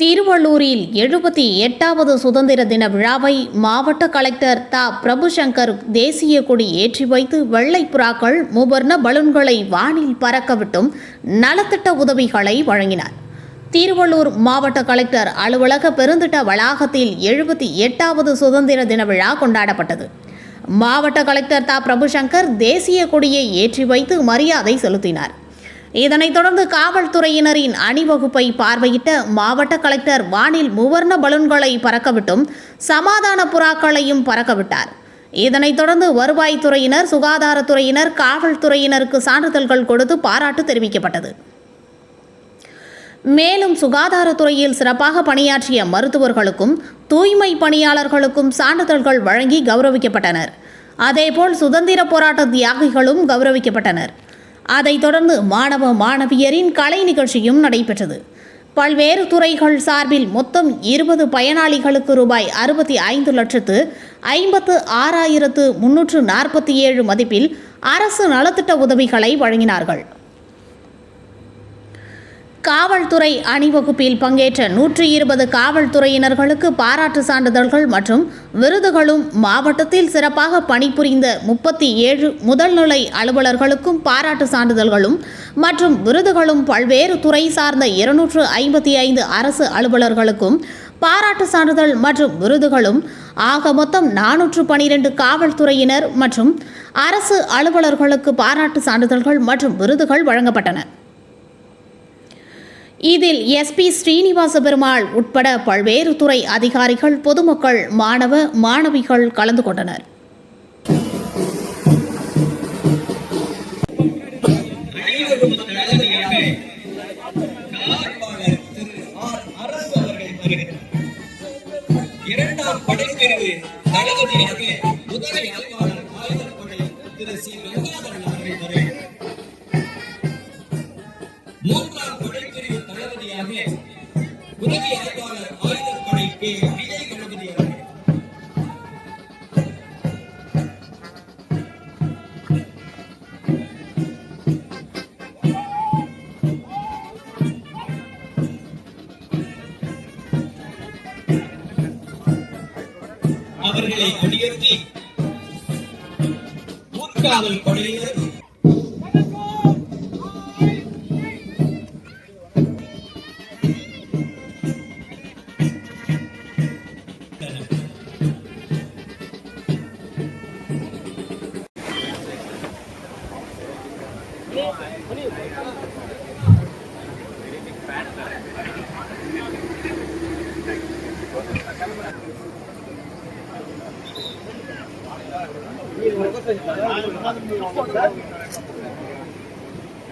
திருவள்ளூரில் எழுபத்தி எட்டாவது சுதந்திர தின விழாவை மாவட்ட கலெக்டர் தா. பிரபுசங்கர் தேசிய கொடி ஏற்றி வைத்து வெள்ளை புறாக்கள் மூவர்ண பலூன்களை வானில் பறக்கவிட்டும் நலத்திட்ட உதவிகளை வழங்கினார். திருவள்ளூர் மாவட்ட கலெக்டர் அலுவலக பெருந்திட்ட வளாகத்தில் எழுபத்தி எட்டாவது சுதந்திர தின விழா கொண்டாடப்பட்டது. மாவட்ட கலெக்டர் தா. பிரபுசங்கர் தேசிய கொடியை ஏற்றி வைத்து மரியாதை செலுத்தினார். இதனைத் தொடர்ந்து காவல்துறையினரின் அணிவகுப்பை பார்வையிட்ட மாவட்ட கலெக்டர் வானில் மூவர்ண பலூன்களை பறக்கவிட்டும் சமாதான புறாக்களையும் பறக்கவிட்டார். இதனைத் தொடர்ந்து வருவாய்த்துறையினர் சுகாதாரத்துறையினர் காவல்துறையினருக்கு சான்றிதழ்கள் கொடுத்து பாராட்டு தெரிவிக்கப்பட்டது. மேலும் சுகாதாரத்துறையில் சிறப்பாக பணியாற்றிய மருத்துவர்களுக்கும் தூய்மை பணியாளர்களுக்கும் சான்றிதழ்கள் வழங்கி கௌரவிக்கப்பட்டனர். அதேபோல் சுதந்திர போராட்ட தியாகிகளும் கௌரவிக்கப்பட்டனர். அதைத் தொடர்ந்து மாணவ மாணவியரின் கலை நிகழ்ச்சியும் நடைபெற்றது. பல்வேறு துறைகள் சார்பில் மொத்தம் இருபது பயனாளிகளுக்கு ரூபாய் அறுபத்தி ஐந்து லட்சத்து ஐம்பத்து ஆறாயிரத்து முன்னூற்று நாற்பத்தி ஏழு மதிப்பில் அரசு நலத்திட்ட உதவிகளை வழங்கினார்கள். காவல்துறை அணிவகுப்பில் பங்கேற்ற நூற்றி இருபது காவல்துறையினர்களுக்கு பாராட்டு சான்றிதழ்கள் மற்றும் விருதுகளும் மாவட்டத்தில் சிறப்பாக பணிபுரிந்த முப்பத்தி ஏழு முதல்நிலை அலுவலர்களுக்கும் பாராட்டு சான்றிதழ்களும் மற்றும் விருதுகளும் பல்வேறு துறை சார்ந்த இருநூற்று ஐம்பத்தி ஐந்து அரசு அலுவலர்களுக்கும் பாராட்டு சான்றிதழ் மற்றும் விருதுகளும் ஆக மொத்தம் நானூற்று பனிரெண்டு காவல்துறையினர் மற்றும் அரசு அலுவலர்களுக்கு பாராட்டு சான்றிதழ்கள் மற்றும் விருதுகள் வழங்கப்பட்டன. இதில் எஸ்பி ஸ்ரீனிவாச பெருமாள் உட்பட பல்வேறு துறை அதிகாரிகள் பொதுமக்கள் மாணவ மாணவிகள் கலந்து கொண்டனர். இரண்டாம் படைப்பிரிவு தளபதியாக உதவி ஆய்வாளர் ஆயுதப்படை திரு சி. வெங்கடாதரன் அவர்கள் வருகிறார். உதவி கே விஜய் கணபதி அவர்கள் அவர்களை கொடியேற்றி ஊர்காவல் படையினர்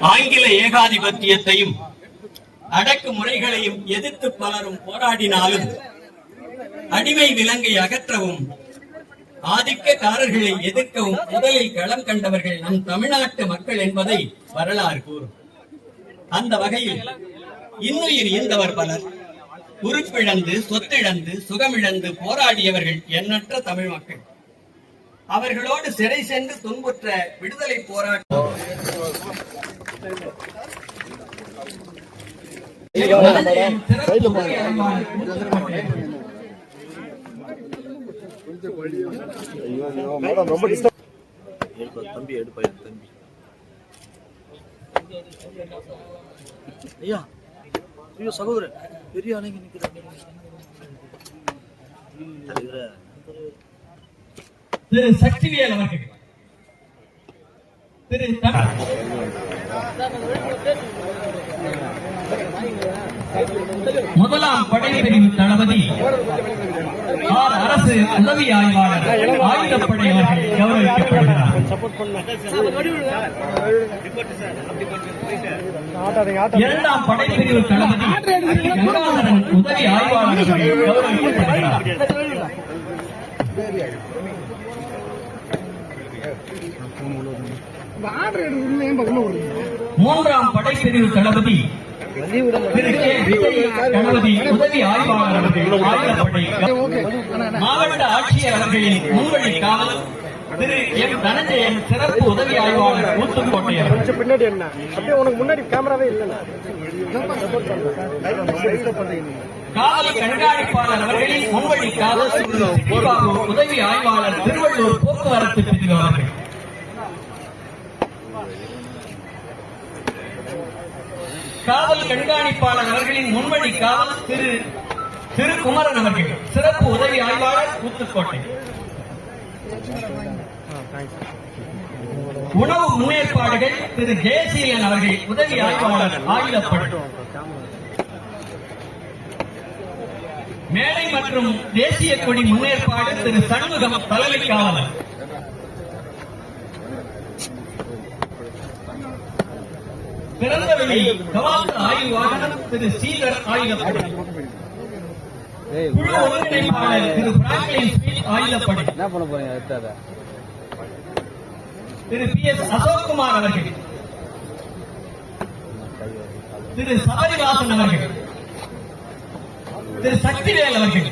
ஆங்கில ஏகாதிபத்தியத்தையும் அடக்குமுறைகளையும் எதிர்த்து பலரும் போராடினாலும் அடிமை விலங்கை அகற்றவும் ஆதிக்கக்காரர்களை எதிர்க்கவும் முதலில் களம் கண்டவர்கள் நம் தமிழ்நாட்டு மக்கள் என்பதை வரலாறு கூறும். அந்த வகையில் இன்னுயிர் ஈந்தவர் பலர் உறுப்பிழந்து சொத்திழந்து சுகமிழந்து போராடியவர்கள் எண்ணற்ற தமிழ் மக்கள். அவர்களோடு சிறை சென்று துன்புற்ற விடுதலை போராட்டம். தம்பி எடுப்பா தம்பி ஐயா ஐயோ சகோதரர் பெரிய அணைக்கு நிக்கிறாங்க திரு சக்திவேல் அவர்கள். திரு முதலாம் படைப்பிரிவு தளபதி ஆர் அரசு உதவி ஆய்வாளர் ஆயுதப்படை அவர்கள் கௌரவிக்கப்படுகிறார். இரண்டாம் படைப்பிரிவு தளபதி உதவி ஆய்வாளர் கௌரவிக்கப்படுகிறார். மூன்றாம் படைப்பிரிவு தளபதி திரு உதவி ஆய்வாளர் அவர்கள் மாவட்ட ஆட்சியர் அவர்களின் முன்வழி காவல் திரு எம். தனஞ்சயன் சிறப்பு உதவி ஆய்வாளர் ஊத்துக்கோட்டை அவர்கள். கொஞ்சம் பின்னாடி என்ன அப்படியே உனக்கு முன்னாடி கேமராவே இல்லைண்ணா. காவல் கண்காணிப்பாளர் அவர்களின் முன்வழி காவல் உதவி ஆய்வாளர் திருவள்ளூர் போக்குவரத்து பிரிவு அவர்கள். காவல் கண்காணிப்பாளர் அவர்களின் முன்வழி காவல் திரு திரு குமரன் அவர்கள். சிறப்பு உதவி ஆய்வாளர் கூத்துக்கோட்டை. உணவு முன்னேற்பாடுகள் திரு ஜெயசீலன் அவர்கள் உதவி ஆய்வாளர் ஆயுதப்படை மேடை மற்றும் தேசிய கொடி முன்னேற்பாடு திரு சண்முகம் தலைமை காவலர் பிறந்தவெளி கவாத்து ஆய்வு வாகனம் திரு ஸ்ரீதர் ஆயுதப்படை. குழு ஒருங்கிணைப்பாளர் திரு பிராங்க்லின் ஸ்மித் ஆயுதப்படை. என்ன பண்ண போறீங்க அடுத்தத? திரு பி எஸ் அசோக்குமார் அவர்கள். திரு சபரிவாசன் அவர்கள். திரு சக்திவேல் அவர்கள்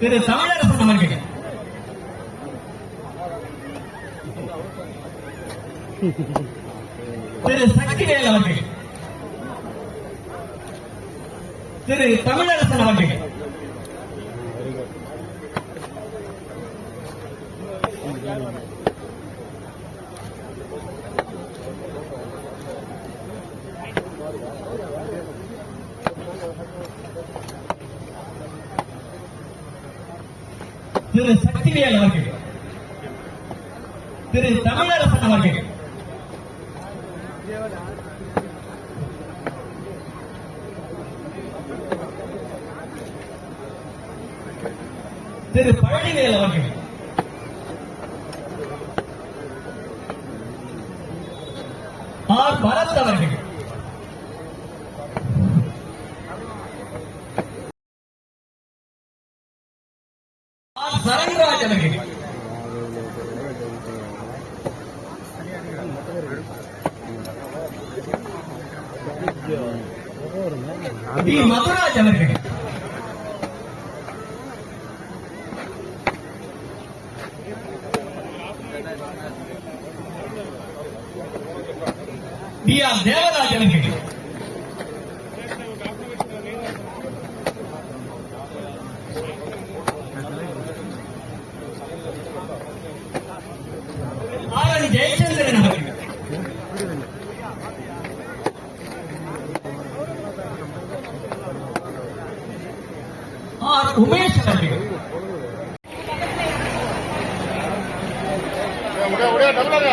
திரு தமிழரசன் அவர்கள் திரு சக்திவேல் அவர்கள் திரு தமிழரசன் அவர்கள் Thank you. திரு சக்திவேல் அவர்கள். திரு தமிழரசன் அவர்கள். திரு பழனிவேல் அவர்கள். ஆர் பரத் அவர்கள். ஆர் சரண்ராஜ் அவர்கள் டி மதுராஜ் அவர்கள் டி ஆர் தேவராஜ் அவர்கள் ஆர் என் ஜெயச்சந்திரன் அவர்கள் ஆர் உமேஷ் அவர்கள் உடைய உடைய.